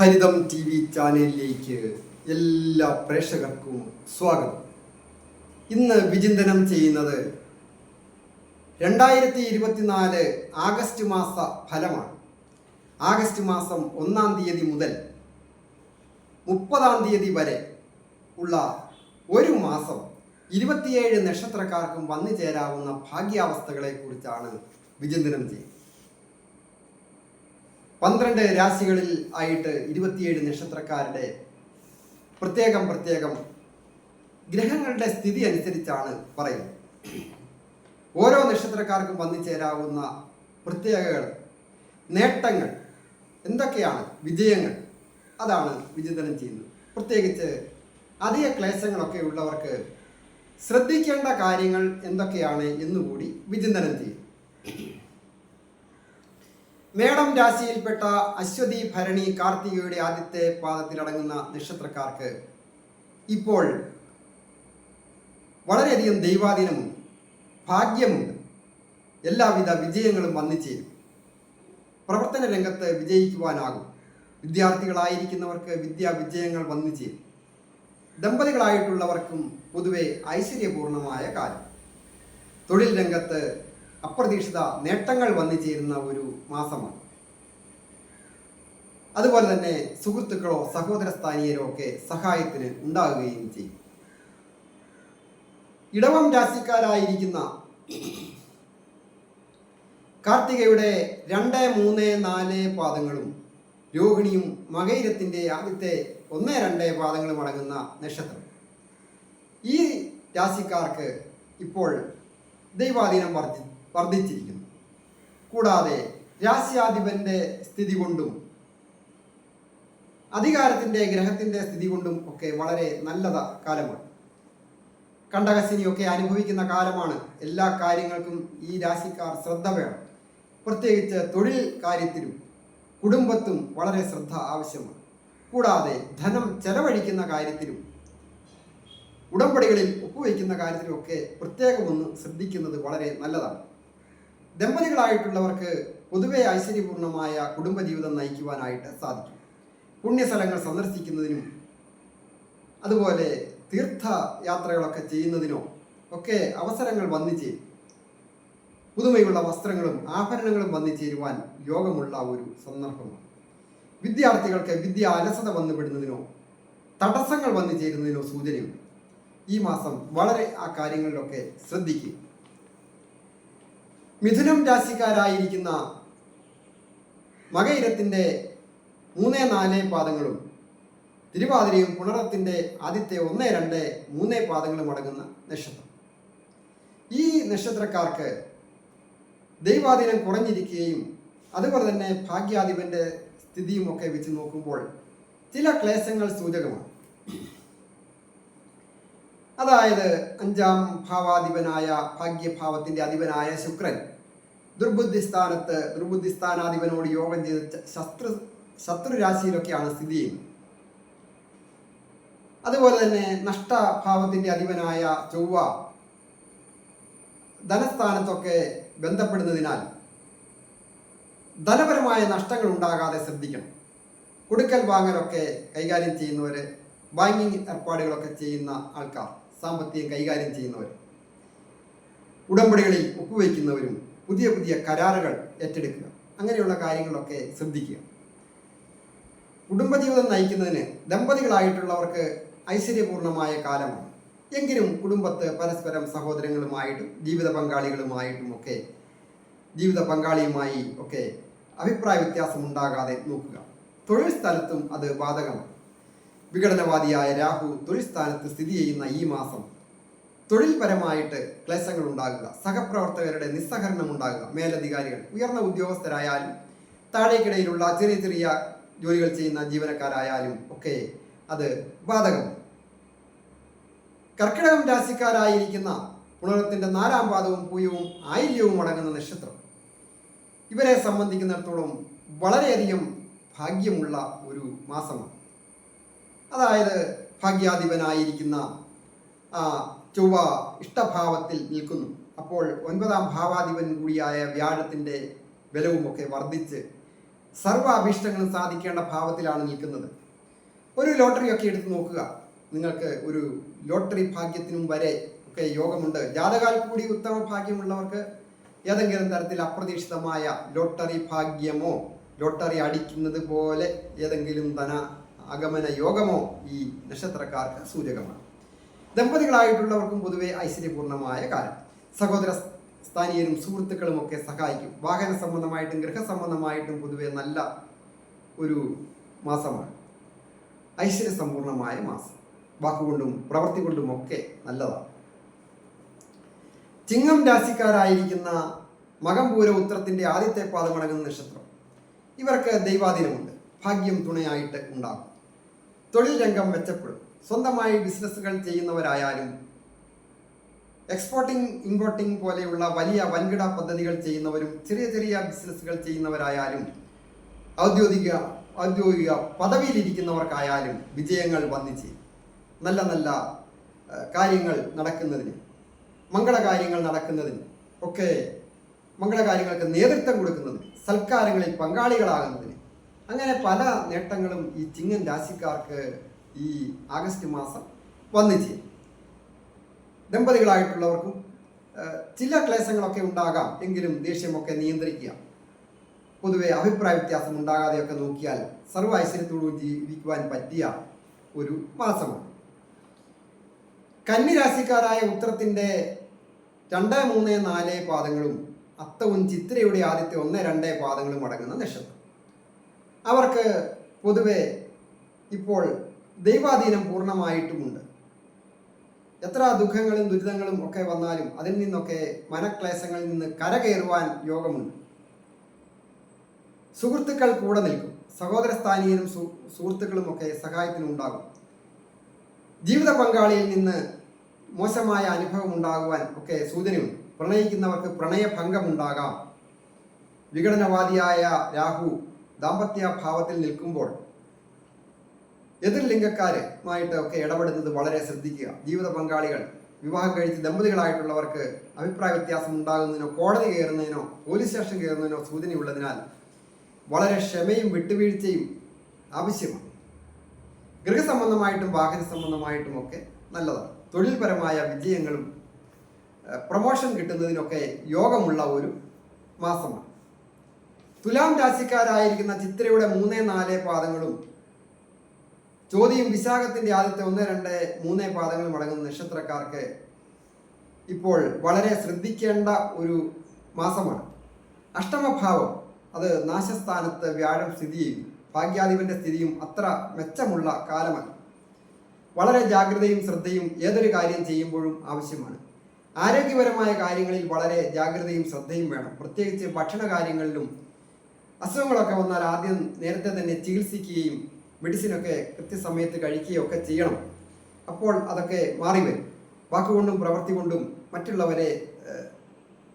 ഹരിതം T V ചാനലിലേക്ക് എല്ലാ പ്രേക്ഷകർക്കും സ്വാഗതം. ഇന്ന് വിചിന്തനം ചെയ്യുന്നത് രണ്ടായിരത്തി ഇരുപത്തിനാല് ആഗസ്റ്റ് മാസ ഫലമാണ്. ആഗസ്റ്റ് മാസം ഒന്നാം തീയതി മുതൽ മുപ്പതാം തീയതി വരെ ഉള്ള ഒരു മാസം ഇരുപത്തിയേഴ് നക്ഷത്രക്കാർക്കും വന്നു ചേരാവുന്ന ഭാഗ്യാവസ്ഥകളെ കുറിച്ചാണ് വിചിന്തനം ചെയ്യുന്നത്. പന്ത്രണ്ട് രാശികളിൽ ആയിട്ട് ഇരുപത്തിയേഴ് നക്ഷത്രക്കാരുടെ പ്രത്യേകം പ്രത്യേകം ഗ്രഹങ്ങളുടെ സ്ഥിതി അനുസരിച്ചാണ് പറയുന്നത്. ഓരോ നക്ഷത്രക്കാർക്കും വന്നു ചേരാവുന്ന പ്രത്യേകകൾ നേട്ടങ്ങൾ എന്തൊക്കെയാണ്? വിജയങ്ങൾ. അതാണ് വിചിന്തനം ചെയ്യുന്നത്. പ്രത്യേകിച്ച് അധിക ക്ലേശങ്ങളൊക്കെ ഉള്ളവർക്ക് ശ്രദ്ധിക്കേണ്ട കാര്യങ്ങൾ എന്തൊക്കെയാണ് എന്നുകൂടി വിചിന്തനം ചെയ്യും മേടം രാശിയിൽപ്പെട്ട അശ്വതി ഭരണി കാർത്തികയുടെ ആദ്യത്തെ പാദത്തിലടങ്ങുന്ന നക്ഷത്രക്കാർക്ക് ഇപ്പോൾ വളരെയധികം ദൈവാധീനമുണ്ട് ഭാഗ്യമുണ്ട് എല്ലാവിധ വിജയങ്ങളും വന്നു ചേരും പ്രവർത്തന രംഗത്ത് വിജയിക്കുവാനാകും. വിദ്യാർത്ഥികളായിരിക്കുന്നവർക്ക് വിദ്യാ വിജയങ്ങൾ വന്നു ചേരും ദമ്പതികളായിട്ടുള്ളവർക്കും പൊതുവെ ഐശ്വര്യപൂർണമായ കാര്യം തൊഴിൽ രംഗത്ത് അപ്രതീക്ഷിത നേട്ടങ്ങൾ വന്നു ചേരുന്ന ഒരു മാസമാണ്. അതുപോലെ തന്നെ സുഹൃത്തുക്കളോ സഹോദര സ്ഥാനീയരോ ഒക്കെ സഹായത്തിന് ഉണ്ടാകുകയും ചെയ്യും. ഇടവം രാശിക്കാരായിരിക്കുന്ന കാർത്തികയുടെ രണ്ട് മൂന്ന് നാല് പാദങ്ങളും രോഹിണിയും മകൈരത്തിന്റെ ആദ്യത്തെ ഒന്ന് രണ്ട് പാദങ്ങളും അടങ്ങുന്ന നക്ഷത്രം. ഈ രാശിക്കാർക്ക് ഇപ്പോൾ ദൈവാധീനം വർദ്ധി വർദ്ധിച്ചിരിക്കുന്നു. കൂടാതെ രാശ്യാധിപന്റെ സ്ഥിതി കൊണ്ടും അധികാരത്തിന്റെ ഗ്രഹത്തിന്റെ സ്ഥിതി കൊണ്ടും ഒക്കെ വളരെ നല്ലത കാലമാണ്. കണ്ടകശിനിയൊക്കെ അനുഭവിക്കുന്ന കാലമാണ്. എല്ലാ കാര്യങ്ങൾക്കും ഈ രാശിക്കാർ ശ്രദ്ധ വേണം. പ്രത്യേകിച്ച് തൊഴിൽ കാര്യത്തിലും കുടുംബത്തും വളരെ ശ്രദ്ധ ആവശ്യമാണ്. കൂടാതെ ധനം ചെലവഴിക്കുന്ന കാര്യത്തിലും ഉടമ്പടികളിൽ ഒപ്പുവയ്ക്കുന്ന കാര്യത്തിലുമൊക്കെ പ്രത്യേകമൊന്ന് ശ്രദ്ധിക്കുന്നത് വളരെ നല്ലതാണ്. ദമ്പതികളായിട്ടുള്ളവർക്ക് പൊതുവെ ഐശ്വര്യപൂർണമായ കുടുംബജീവിതം നയിക്കുവാനായിട്ട് സാധിക്കും. പുണ്യസ്ഥലങ്ങൾ സന്ദർശിക്കുന്നതിനും അതുപോലെ തീർത്ഥയാത്രകളൊക്കെ ചെയ്യുന്നതിനോ ഒക്കെ അവസരങ്ങൾ വന്നു ചേരും. പുതുമയുള്ള വസ്ത്രങ്ങളും ആഭരണങ്ങളും വന്നു ചേരുവാൻ യോഗമുള്ള ഒരു സന്ദർഭമാണ്. വിദ്യാർത്ഥികൾക്ക് വിദ്യ അലസത വന്നുപെടുന്നതിനോ തടസ്സങ്ങൾ വന്നു ചേരുന്നതിനോ സൂചനയുണ്ട്. ഈ മാസം വളരെ ആ കാര്യങ്ങളിലൊക്കെ ശ്രദ്ധിക്കുക. മിഥുനം രാശിക്കാരായിരിക്കുന്ന മകയിരത്തിന്റെ മൂന്ന് നാല് പാദങ്ങളും തിരുവാതിരയും പുണറത്തിന്റെ ആദ്യത്തെ ഒന്ന് രണ്ട് മൂന്ന് പാദങ്ങളും അടങ്ങുന്ന നക്ഷത്രം. ഈ നക്ഷത്രക്കാർക്ക് ദൈവാധീനം കുറഞ്ഞിരിക്കുകയും അതുപോലെ തന്നെ ഭാഗ്യാധിപന്റെ സ്ഥിതിയുമൊക്കെ വെച്ച് നോക്കുമ്പോൾ ചില ക്ലേശങ്ങൾ സൂചകമാണ്. അതായത് അഞ്ചാം ഭാവാധിപനായ ഭാഗ്യഭാവത്തിന്റെ അധിപനായ ശുക്രൻ. ദുർബുദ്ധിസ്ഥാനത്ത് ദുർബുദ്ധിസ്ഥാനാധിപനോട് യോഗം ചെയ്ത് ശത്രു ശത്രുരാശിയിലൊക്കെയാണ് സ്ഥിതി ചെയ്യുന്നത്. അതുപോലെ തന്നെ നഷ്ടഭാവത്തിന്റെ അധിപനായ ചൊവ്വ ധനസ്ഥാനത്തൊക്കെ ബന്ധപ്പെടുന്നതിനാൽ ധനപരമായ നഷ്ടങ്ങൾ ഉണ്ടാകാതെ ശ്രദ്ധിക്കണം. കൊടുക്കൽ വാങ്ങലൊക്കെ കൈകാര്യം ചെയ്യുന്നവർ ബാങ്കിങ് ഏർപ്പാടുകളൊക്കെ ചെയ്യുന്ന ആൾക്കാർ. സാമ്പത്തികം കൈകാര്യം ചെയ്യുന്നവർ ഉടമ്പടികളിൽ ഒപ്പുവയ്ക്കുന്നവരും പുതിയ പുതിയ കരാറുകൾ ഏറ്റെടുക്കുക അങ്ങനെയുള്ള കാര്യങ്ങളൊക്കെ ശ്രദ്ധിക്കുക. കുടുംബജീവിതം നയിക്കുന്നതിന് ദമ്പതികളായിട്ടുള്ളവർക്ക് ഐശ്വര്യപൂർണമായ കാലമാണ്. എങ്കിലും കുടുംബത്ത് പരസ്പരം സഹോദരങ്ങളുമായിട്ടും ജീവിത പങ്കാളികളുമായിട്ടും ഒക്കെ ജീവിത പങ്കാളിയുമായി ഒക്കെ അഭിപ്രായ വ്യത്യാസം ഉണ്ടാകാതെ നോക്കുക. തൊഴിൽ സ്ഥലത്തും അത് ബാധകമാണ്. വിഘടനവാദിയായ രാഹു തൊഴിൽ സ്ഥാനത്ത് സ്ഥിതി ചെയ്യുന്ന ഈ മാസം തൊഴിൽപരമായിട്ട് ക്ലേശങ്ങൾ ഉണ്ടാകുക. സഹപ്രവർത്തകരുടെ നിസ്സഹരണം ഉണ്ടാകുക. മേലധികാരികൾ ഉയർന്ന ഉദ്യോഗസ്ഥരായാലും താഴേക്കിടയിലുള്ള ചെറിയ ചെറിയ ജോലികൾ ചെയ്യുന്ന ജീവനക്കാരായാലും ഒക്കെ അത് ബാധകമാണ് കർക്കിടകം രാശിക്കാരായിരിക്കുന്ന പുണരത്തിന്റെ നാലാം പാദവും പൂയവും ആയില്യവും അടങ്ങുന്ന നക്ഷത്രം. ഇവരെ സംബന്ധിക്കുന്നിടത്തോളം വളരെയധികം ഭാഗ്യമുള്ള ഒരു മാസമാണ്. അതായത് ഭാഗ്യാധിപനായിരിക്കുന്ന ആ ചൊവ്വ ഇഷ്ടഭാവത്തിൽ നിൽക്കുന്നു. അപ്പോൾ ഒൻപതാം ഭാവാധിപൻ കൂടിയായ വ്യാഴത്തിന്റെ ബലവുമൊക്കെ വർദ്ധിച്ച് സർവ അഭീഷ്ടങ്ങളും സാധിക്കേണ്ട ഭാവത്തിലാണ് നിൽക്കുന്നത്. ഒരു ലോട്ടറിയൊക്കെ എടുത്ത് നോക്കുക. നിങ്ങൾക്ക് ഒരു ലോട്ടറി ഭാഗ്യത്തിനും വരെ ഒക്കെ യോഗമുണ്ട്. ജാതകാൽ കൂടി ഉത്തമ ഭാഗ്യമുള്ളവർക്ക് ഏതെങ്കിലും തരത്തിൽ അപ്രതീക്ഷിതമായ ലോട്ടറി ഭാഗ്യമോ ലോട്ടറി അടിക്കുന്നത് പോലെ ഏതെങ്കിലും ധന ആഗമന യോഗമോ ഈ നക്ഷത്രക്കാർക്ക് സൂചകമാണ്. ദമ്പതികളായിട്ടുള്ളവർക്കും പൊതുവെ ഐശ്വര്യപൂർണമായ കാലം. സഹോദര സ്ഥാനീയരും സുഹൃത്തുക്കളും ഒക്കെ സഹായിക്കും. വാഹന സംബന്ധമായിട്ടും ഗൃഹസംബന്ധമായിട്ടും പൊതുവെ നല്ല ഒരു മാസമാണ്. ഐശ്വര്യ സമ്പൂർണമായ മാസം. വാക്കുകൊണ്ടും പ്രവൃത്തി കൊണ്ടും ഒക്കെ നല്ലതാണ്. ചിങ്ങം രാശിക്കാരായിരിക്കുന്ന മകംപൂര ഉത്തരത്തിന്റെ ആദ്യത്തെ പാദമടങ്ങുന്ന നക്ഷത്രം. ഇവർക്ക് ദൈവാധീനമുണ്ട്. ഭാഗ്യം തുണയായിട്ട് ഉണ്ടാകും. തൊഴിൽ രംഗം മെച്ചപ്പെടും. സ്വന്തമായി ബിസിനസ്സുകൾ ചെയ്യുന്നവരായാലും എക്സ്പോർട്ടിംഗ് ഇമ്പോർട്ടിംഗ് പോലെയുള്ള വലിയ വൻകിട പദ്ധതികൾ ചെയ്യുന്നവരും ചെറിയ ചെറിയ ബിസിനസ്സുകൾ ചെയ്യുന്നവരായാലും ഔദ്യോഗിക ഔദ്യോഗിക പദവിയിലിരിക്കുന്നവർക്കായാലും വിജയങ്ങൾ വന്നിച്ച് നല്ല നല്ല കാര്യങ്ങൾ നടക്കുന്നതിന് മംഗളകാര്യങ്ങൾ നടക്കുന്നതിന് ഒക്കെ മംഗളകാര്യങ്ങൾക്ക് നേതൃത്വം കൊടുക്കുന്നതിന് സൽക്കാരങ്ങളിൽ പങ്കാളികളാകുന്നതിന് അങ്ങനെ പല നേട്ടങ്ങളും ഈ ചിങ്ങൻ രാശിക്കാർക്ക് ഈ ആഗസ്റ്റ് മാസം വന്നു ചെയ്യും ദമ്പതികളായിട്ടുള്ളവർക്കും ചില ക്ലേശങ്ങളൊക്കെ ഉണ്ടാകാം എങ്കിലും ദേഷ്യമൊക്കെ നിയന്ത്രിക്കുക. പൊതുവെ അഭിപ്രായ വ്യത്യാസം ഉണ്ടാകാതെയൊക്കെ നോക്കിയാൽ സർവ ഐശ്വര്യത്തോടും ജീവിക്കുവാൻ പറ്റിയ ഒരു മാസമാണ്. കന്നിരാശിക്കാരായ ഉത്തരത്തിന്റെ രണ്ട് മൂന്ന് നാല് പാദങ്ങളും അത്തവും ചിത്രയുടെ ആദ്യത്തെ ഒന്ന് രണ്ട് പാദങ്ങളും അടങ്ങുന്ന നക്ഷത്രം. അവർക്ക് പൊതുവെ ഇപ്പോൾ ദൈവാധീനം പൂർണമായിട്ടുമുണ്ട്. എത്ര ദുഃഖങ്ങളും ദുരിതങ്ങളും ഒക്കെ വന്നാലും അതിൽ നിന്നൊക്കെ മനക്ലേശങ്ങളിൽ നിന്ന് കരകയറുവാൻ യോഗമുണ്ട്. സുഹൃത്തുക്കൾ കൂടെ നിൽക്കും. സഹോദര സ്ഥാനീയനും സുഹൃത്തുക്കളും ഒക്കെ സഹായത്തിനുണ്ടാകും. ജീവിത പങ്കാളിയിൽ നിന്ന് മോശമായ അനുഭവം ഉണ്ടാകുവാൻ ഒക്കെ സൂചനയുണ്ട്. പ്രണയിക്കുന്നവർക്ക് പ്രണയഭംഗം ഉണ്ടാകാം വിഘടനവാദിയായ രാഹു ദാമ്പത്യ ഭാവത്തിൽ നിൽക്കുമ്പോൾ എതിർ ലിംഗക്കാരുമായിട്ട് ഒക്കെ ഇടപെടുന്നത് വളരെ ശ്രദ്ധിക്കുക. ജീവിത പങ്കാളികൾ വിവാഹം കഴിച്ച് ദമ്പതികളായിട്ടുള്ളവർക്ക് അഭിപ്രായ വ്യത്യാസം ഉണ്ടാകുന്നതിനോ കോടതി കയറുന്നതിനോ പോലീസ് സ്റ്റേഷൻ കയറുന്നതിനോ സൂചനയുള്ളതിനാൽ വളരെ ക്ഷമയും വിട്ടുവീഴ്ചയും ആവശ്യമാണ്. ഗൃഹസംബന്ധമായിട്ടും വാഹന സംബന്ധമായിട്ടും ഒക്കെ നല്ലതാണ്. തൊഴിൽപരമായ വിജയങ്ങളും പ്രൊമോഷൻ കിട്ടുന്നതിനൊക്കെ യോഗമുള്ള ഒരു മാസമാണ്. തുലാം രാശിക്കാരായിരിക്കുന്ന ചിത്രയുടെ മൂന്ന് നാല് പാദങ്ങളും ചോദ്യം വിശാഖത്തിന്റെ ആദ്യത്തെ ഒന്ന് രണ്ട് മൂന്ന് പാദങ്ങളും അടങ്ങുന്ന നക്ഷത്രക്കാർക്ക് ഇപ്പോൾ വളരെ ശ്രദ്ധിക്കേണ്ട ഒരു മാസമാണ്. അഷ്ടമഭാവം അത് നാശസ്ഥാനത്ത് വ്യാഴം സ്ഥിതിയും ഭാഗ്യാധിപന്റെ സ്ഥിതിയും അത്ര മെച്ചമുള്ള കാലമല്ല. വളരെ ജാഗ്രതയും ശ്രദ്ധയും ഏതൊരു കാര്യം ചെയ്യുമ്പോഴും ആവശ്യമാണ്. ആരോഗ്യപരമായ കാര്യങ്ങളിൽ വളരെ ജാഗ്രതയും ശ്രദ്ധയും വേണം. പ്രത്യേകിച്ച് ഭക്ഷണ കാര്യങ്ങളിലും അസുഖങ്ങളൊക്കെ വന്നാൽ ആദ്യം നേരത്തെ തന്നെ ചികിത്സിക്കുകയും മെഡിസിനൊക്കെ കൃത്യസമയത്ത് കഴിക്കുകയും ഒക്കെ ചെയ്യണം. അപ്പോൾ അതൊക്കെ മാറി വരും. വാക്കുകൊണ്ടും പ്രവൃത്തി കൊണ്ടും മറ്റുള്ളവരെ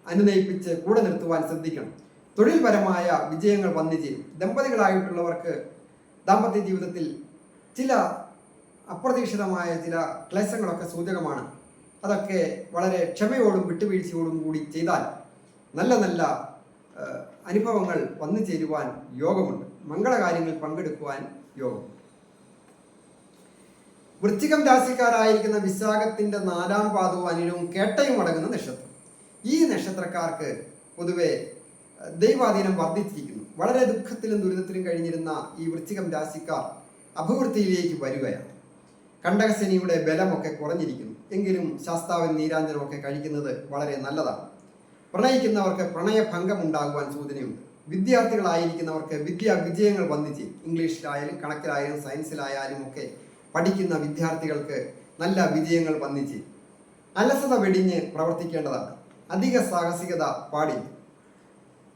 അനുനയിപ്പിച്ച് കൂടെ നിർത്തുവാൻ ശ്രദ്ധിക്കണം. തൊഴിൽപരമായ വിജയങ്ങൾ വന്നു ചേരും. ദമ്പതികളായിട്ടുള്ളവർക്ക് ദാമ്പത്യ ജീവിതത്തിൽ ചില അപ്രതീക്ഷിതമായ ചില ക്ലേശങ്ങളൊക്കെ സൂചകമാണ്. അതൊക്കെ വളരെ ക്ഷമയോടും വിട്ടുവീഴ്ചയോടും കൂടി ചെയ്താൽ നല്ല നല്ല അനുഭവങ്ങൾ വന്നു ചേരുവാൻ യോഗമുണ്ട്. മംഗളകാര്യങ്ങളിൽ പങ്കെടുക്കുവാൻ യോഗം. വൃശ്ചികം രാശിക്കാരായിരിക്കുന്ന വിശാഖത്തിന്റെ നാലാം പാദവും അനിലവും കേട്ടയും അടങ്ങുന്ന നക്ഷത്രം. ഈ നക്ഷത്രക്കാർക്ക് പൊതുവെ ദൈവാധീനം വർദ്ധിച്ചിരിക്കുന്നു. വളരെ ദുഃഖത്തിലും ദുരിതത്തിലും കഴിഞ്ഞിരുന്ന ഈ വൃശ്ചികം രാശിക്കാർ അഭിവൃദ്ധിയിലേക്ക് വരികയാണ്. കണ്ടകശനിയുടെ ബലമൊക്കെ കുറഞ്ഞിരിക്കുന്നു. എങ്കിലും ശാസ്താവൻ നീരാഞ്ജനമൊക്കെ കഴിക്കുന്നത് വളരെ നല്ലതാണ്. പ്രണയിക്കുന്നവർക്ക് പ്രണയഭംഗം ഉണ്ടാകുവാൻ സൂചനയുണ്ട്. വിദ്യാർത്ഥികളായിരിക്കുന്നവർക്ക് വിദ്യാ വിജയങ്ങൾ വന്നിച്ച് ഇംഗ്ലീഷിലായാലും കണക്കിലായാലും സയൻസിലായാലും ഒക്കെ പഠിക്കുന്ന വിദ്യാർത്ഥികൾക്ക് നല്ല വിജയങ്ങൾ വന്നിച്ച് അലസത വെടിഞ്ഞ് പ്രവർത്തിക്കേണ്ടതാണ്. അധിക സാഹസികത പാടി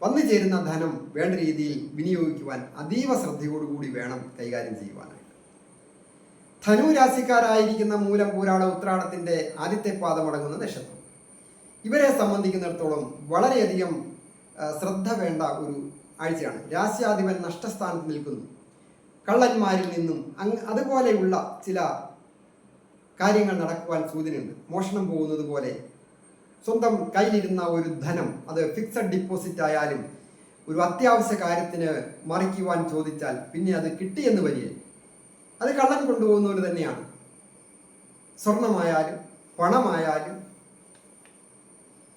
വന്നു ചേരുന്ന ധനം വേണ്ട രീതിയിൽ വിനിയോഗിക്കുവാൻ അതീവ ശ്രദ്ധയോടുകൂടി വേണം കൈകാര്യം ചെയ്യുവാനായിട്ട്. ധനു രാശിക്കാരായിരിക്കുന്ന മൂലം പൂരാള ഉത്രാടത്തിന്റെ ആദ്യത്തെ പാദമടങ്ങുന്ന നക്ഷത്രം. ഇവരെ സംബന്ധിക്കുന്നിടത്തോളം വളരെയധികം ശ്രദ്ധ വേണ്ട ഒരു ആഴ്ചയാണ്. രാശ്യാധിപൻ നഷ്ടസ്ഥാനത്ത് നിൽക്കുന്നു. കള്ളന്മാരിൽ നിന്നും അതുപോലെയുള്ള ചില കാര്യങ്ങൾ നടക്കുവാൻ സൂചനയുണ്ട്. മോഷണം പോകുന്നത് പോലെ സ്വന്തം കയ്യിലിരുന്ന ഒരു ധനം അത് ഫിക്സഡ് ഡിപ്പോസിറ്റ് ആയാലും ഒരു അത്യാവശ്യ കാര്യത്തിന് മറിക്കുവാൻ ചോദിച്ചാൽ പിന്നെ അത് കിട്ടിയെന്ന് വരികയും അത് കള്ളൻ കൊണ്ടുപോകുന്നവർ തന്നെയാണ്. സ്വർണമായാലും പണമായാലും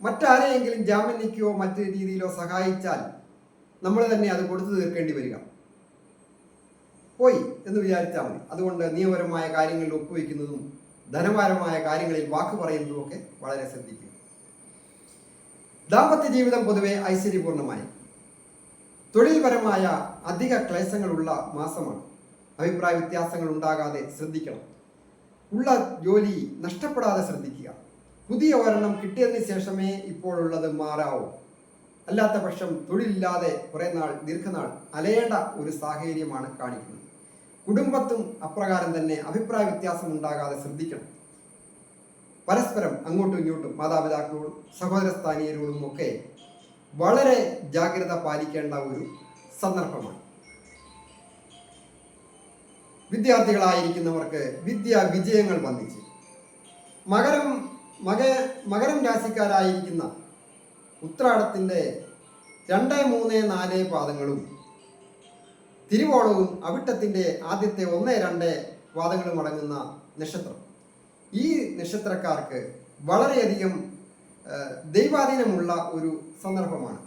മറ്റാരെയെങ്കിലും ജാമ്യം നിൽക്കുകയോ മറ്റു രീതിയിലോ സഹായിച്ചാൽ നമ്മൾ തന്നെ അത് കൊടുത്തു തീർക്കേണ്ടി വരിക. പോയി എന്ന് വിചാരിച്ചാൽ മതി. അതുകൊണ്ട് നിയമപരമായ കാര്യങ്ങളിൽ ഒപ്പുവെക്കുന്നതും ധനപരമായ കാര്യങ്ങളിൽ വാക്ക് പറയുന്നതും ഒക്കെ വളരെ ശ്രദ്ധിക്കുക. ദാമ്പത്യ ജീവിതം പൊതുവെ ഐശ്വര്യപൂർണമായി. തൊഴിൽപരമായ അധിക ക്ലേശങ്ങളുള്ള മാസമാണ്. അഭിപ്രായ വ്യത്യാസങ്ങൾ ഉണ്ടാകാതെ ശ്രദ്ധിക്കണം. ഉള്ള ജോലി നഷ്ടപ്പെടാതെ ശ്രദ്ധിക്കുക. പുതിയ ഒരെണ്ണം കിട്ടിയതിന് ശേഷമേ ഇപ്പോഴുള്ളത് മാറാവൂ. അല്ലാത്ത പക്ഷം തൊഴിലില്ലാതെ കുറേ നാൾ ദീർഘനാൾ അലയേണ്ട ഒരു സാഹചര്യമാണ് കാണിക്കുന്നത്. കുടുംബത്തും അപ്രകാരം തന്നെ അഭിപ്രായ വ്യത്യാസം ഉണ്ടാകാതെ ശ്രദ്ധിക്കണം. പരസ്പരം അങ്ങോട്ടും ഇങ്ങോട്ടും മാതാപിതാക്കളോടും സഹോദര സ്ഥാനീയരോടും ഒക്കെ വളരെ ജാഗ്രത പാലിക്കേണ്ട ഒരു സന്ദർഭമാണ്. വിദ്യാർത്ഥികളായിരിക്കുന്നവർക്ക് വിദ്യാ വിജയങ്ങൾ വന്നിച്ച്. മകരം മക മകരം രാശിക്കാരായിരിക്കുന്ന ഉത്രാടത്തിന്റെ രണ്ട് മൂന്ന് നാല് പാദങ്ങളും തിരുവോണവും അവിട്ടത്തിന്റെ ആദ്യത്തെ ഒന്ന് രണ്ട് പാദങ്ങളും അടങ്ങുന്ന നക്ഷത്രം. ഈ നക്ഷത്രക്കാർക്ക് വളരെയധികം ദൈവാധീനമുള്ള ഒരു സന്ദർഭമാണ്.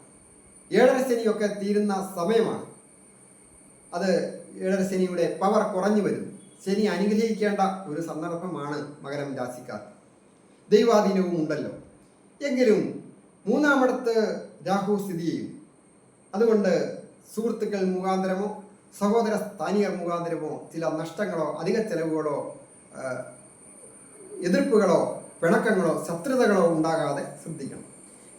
ഏഴര ശനിയൊക്കെ തീരുന്ന സമയമാണ്. അത് ഏഴര ശനിയുടെ പവർ കുറഞ്ഞു വരുന്നു ശനി അനുഗ്രഹിക്കേണ്ട ഒരു സന്ദർഭമാണ് മകരം രാശിക്കാർ ദൈവാധീനവും ഉണ്ടല്ലോ എങ്കിലും മൂന്നാമിടത്ത് രാഹു സ്ഥിതി ചെയ്യും. അതുകൊണ്ട് സുഹൃത്തുക്കൾ മുഖാന്തരമോ സഹോദര സ്ഥാനികർ മുഖാന്തരമോ ചില നഷ്ടങ്ങളോ അധിക ചെലവുകളോ എതിർപ്പുകളോ പിണക്കങ്ങളോ ശത്രുതകളോ ഉണ്ടാകാതെ ശ്രദ്ധിക്കണം.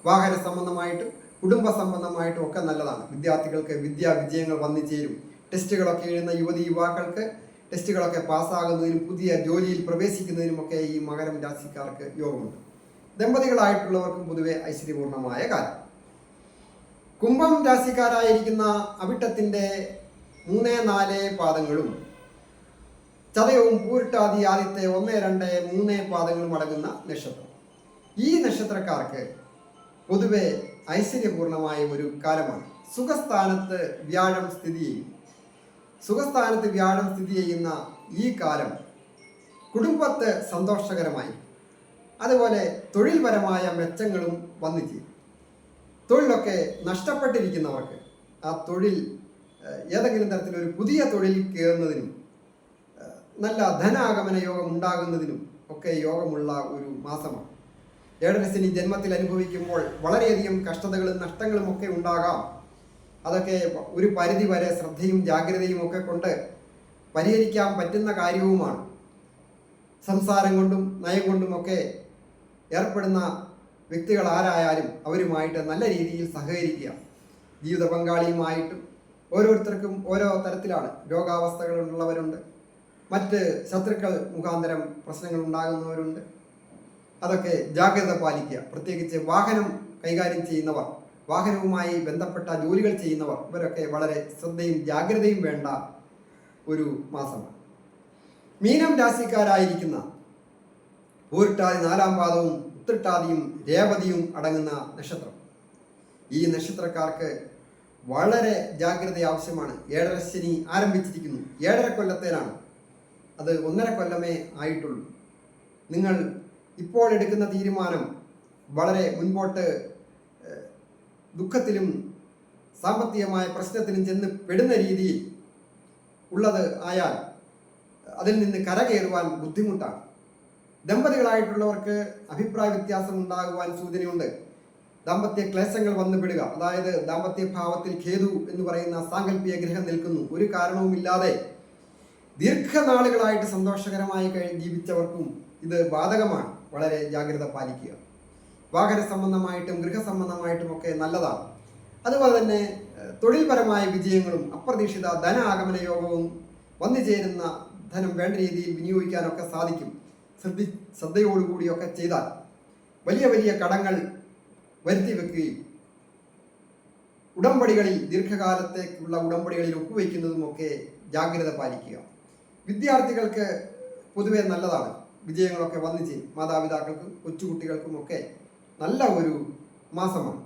വാഹന സംബന്ധമായിട്ടും കുടുംബ സംബന്ധമായിട്ടും ഒക്കെ നല്ലതാണ്. വിദ്യാർത്ഥികൾക്ക് വിദ്യാ വിജയങ്ങൾ വന്നു ചേരും. ടെസ്റ്റുകളൊക്കെ എഴുതുന്ന യുവതി യുവാക്കൾക്ക് ടെസ്റ്റുകളൊക്കെ പാസ്സാകുന്നതിനും പുതിയ ജോലിയിൽ പ്രവേശിക്കുന്നതിനുമൊക്കെ ഈ മകരം രാശിക്കാർക്ക് യോഗമുണ്ട്. ദമ്പതികളായിട്ടുള്ളവർക്കും പൊതുവെ ഐശ്വര്യപൂർണമായ കാലം. കുംഭം രാശിക്കാരായിരിക്കുന്ന അവിട്ടത്തിന്റെ മൂന്ന് നാല് പാദങ്ങളും ചതയവും പൂരിട്ടാതി ആദ്യത്തെ ഒന്ന് രണ്ട് മൂന്ന് പാദങ്ങളും അടങ്ങുന്ന നക്ഷത്രം. ഈ നക്ഷത്രക്കാർക്ക് പൊതുവെ ഐശ്വര്യപൂർണമായ ഒരു കാലമാണ്. സുഖസ്ഥാനത്ത് വ്യാഴം സ്ഥിതി ചെയ്യും സുഖസ്ഥാനത്ത് വ്യാഴം സ്ഥിതി ചെയ്യുന്ന ഈ കാലം കുടുംബത്ത് സന്തോഷകരമായി അതുപോലെ തൊഴിൽപരമായ മെച്ചങ്ങളും വന്നു ചെയ്യും തൊഴിലൊക്കെ നഷ്ടപ്പെട്ടിരിക്കുന്നവർക്ക് ആ തൊഴിൽ ഏതെങ്കിലും തരത്തിലൊരു പുതിയ തൊഴിൽ കയറുന്നതിനും നല്ല ധനാഗമന യോഗം ഉണ്ടാകുന്നതിനും ഒക്കെ യോഗമുള്ള ഒരു മാസമാണ്. ഏഴരശനി ജന്മത്തിൽ അനുഭവിക്കുമ്പോൾ വളരെയധികം കഷ്ടതകളും നഷ്ടങ്ങളും ഒക്കെ ഉണ്ടാകാം. അതൊക്കെ ഒരു പരിധി വരെ ശ്രദ്ധയും ജാഗ്രതയും ഒക്കെ കൊണ്ട് പരിഹരിക്കാൻ പറ്റുന്ന കാര്യവുമാണ്. സംസാരം കൊണ്ടും നയം കൊണ്ടുമൊക്കെ ഏർപ്പെടുന്ന വ്യക്തികൾ ആരായാലും അവരുമായിട്ട് നല്ല രീതിയിൽ സഹകരിക്കുക. ജീവിത പങ്കാളിയുമായിട്ടും ഓരോരുത്തർക്കും ഓരോ തരത്തിലാണ്. രോഗാവസ്ഥകളുള്ളവരുണ്ട് മറ്റ് ശത്രുക്കൾ മുഖാന്തരം പ്രശ്നങ്ങൾ ഉണ്ടാകുന്നവരുണ്ട്. അതൊക്കെ ജാഗ്രത പാലിക്കുക. പ്രത്യേകിച്ച് വാഹനം കൈകാര്യം ചെയ്യുന്നവർ. വാഹനവുമായി ബന്ധപ്പെട്ട ജോലികൾ ചെയ്യുന്നവർ ഇവരൊക്കെ വളരെ ശ്രദ്ധയും ജാഗ്രതയും വേണ്ട ഒരു മാസമാണ്. മീനം രാശിക്കാരായിരിക്കുന്ന പൂരിട്ടാതി നാലാം പാദവും ഉത്തിട്ടാതിയും രേവതിയും അടങ്ങുന്ന നക്ഷത്രം. ഈ നക്ഷത്രക്കാർക്ക് വളരെ ജാഗ്രത ആവശ്യമാണ്. ഏഴര ശനി ആരംഭിച്ചിരിക്കുന്നു. ഏഴര കൊല്ലത്തേനാണ് അത് ഒന്നര കൊല്ലമേ ആയിട്ടുള്ളൂ. നിങ്ങൾ ഇപ്പോൾ എടുക്കുന്ന തീരുമാനം വളരെ മുൻപോട്ട് ദുഃഖത്തിലും സാമ്പത്തികമായ പ്രശ്നത്തിനും ചെന്ന് പെടുന്ന രീതിയിൽ ഉള്ളത് ആയാൽ അതിൽ നിന്ന് കരകയറുവാൻ ബുദ്ധിമുട്ടാണ്. ദമ്പതികളായിട്ടുള്ളവർക്ക് അഭിപ്രായ വ്യത്യാസം ഉണ്ടാകുവാൻ സൂചനയുണ്ട്. ദാമ്പത്യ ക്ലേശങ്ങൾ വന്നുപെടുക അതായത് ദാമ്പത്യ ഭാവത്തിൽ ഖേതു എന്ന് പറയുന്ന സാങ്കല്പിക ഗ്രഹം നിൽക്കുന്നു. ഒരു കാരണവുമില്ലാതെ ദീർഘനാളുകളായിട്ട് സന്തോഷകരമായി കഴിഞ്ഞ് ജീവിച്ചവർക്കും ഇത് ബാധകമാണ്. വളരെ ജാഗ്രത പാലിക്കുക. വാഹന സംബന്ധമായിട്ടും ഗൃഹസംബന്ധമായിട്ടും ഒക്കെ നല്ലതാണ്. അതുപോലെ തന്നെ തൊഴിൽപരമായ വിജയങ്ങളും അപ്രതീക്ഷിത ധന ആഗമന യോഗവും വന്നു ചേരുന്ന ധനം വേണ്ട രീതിയിൽ വിനിയോഗിക്കാനൊക്കെ സാധിക്കും. ശ്രദ്ധി ശ്രദ്ധയോടുകൂടിയൊക്കെ ചെയ്താൽ വലിയ വലിയ കടങ്ങൾ വരുത്തി വെക്കുകയും ഉടമ്പടികളിൽ ദീർഘകാലത്തേക്കുള്ള ഉടമ്പടികളിൽ ഒപ്പുവയ്ക്കുന്നതുമൊക്കെ ജാഗ്രത പാലിക്കുക. വിദ്യാർത്ഥികൾക്ക് പൊതുവെ നല്ലതാണ്. വിജയങ്ങളൊക്കെ വന്നു ചെയ്യും മാതാപിതാക്കൾക്കും കൊച്ചുകുട്ടികൾക്കും ഒക്കെ നല്ല ഒരു മാസമാണ്.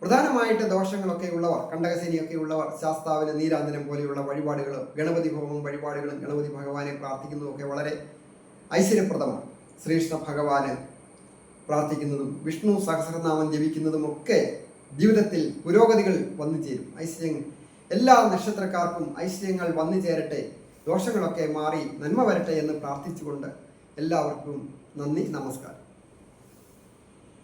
പ്രധാനമായിട്ട് ദോഷങ്ങളൊക്കെ ഉള്ളവർ കണ്ടകശനിയൊക്കെ ഉള്ളവർ ശാസ്താവിന് നീരാന്തനം പോലെയുള്ള വഴിപാടുകളും ഗണപതി ഹോമം വഴിപാടുകളും ഗണപതി ഭഗവാനെ പ്രാർത്ഥിക്കുന്നതും ഒക്കെ വളരെ ഐശ്വര്യപ്രദമാണ്. ശ്രീകൃഷ്ണ ഭഗവാന് പ്രാർത്ഥിക്കുന്നതും വിഷ്ണു സഹസ്രനാമം ജപിക്കുന്നതും ഒക്കെ ജീവിതത്തിൽ പുരോഗതികൾ വന്നു ചേരും. ഐശ്വര്യം എല്ലാ നക്ഷത്രക്കാർക്കും ഐശ്വര്യങ്ങൾ വന്നു ചേരട്ടെ ദോഷങ്ങളൊക്കെ മാറി നന്മ വരട്ടെ എന്ന് പ്രാർത്ഥിച്ചുകൊണ്ട് എല്ലാവർക്കും നന്ദി നമസ്കാരം.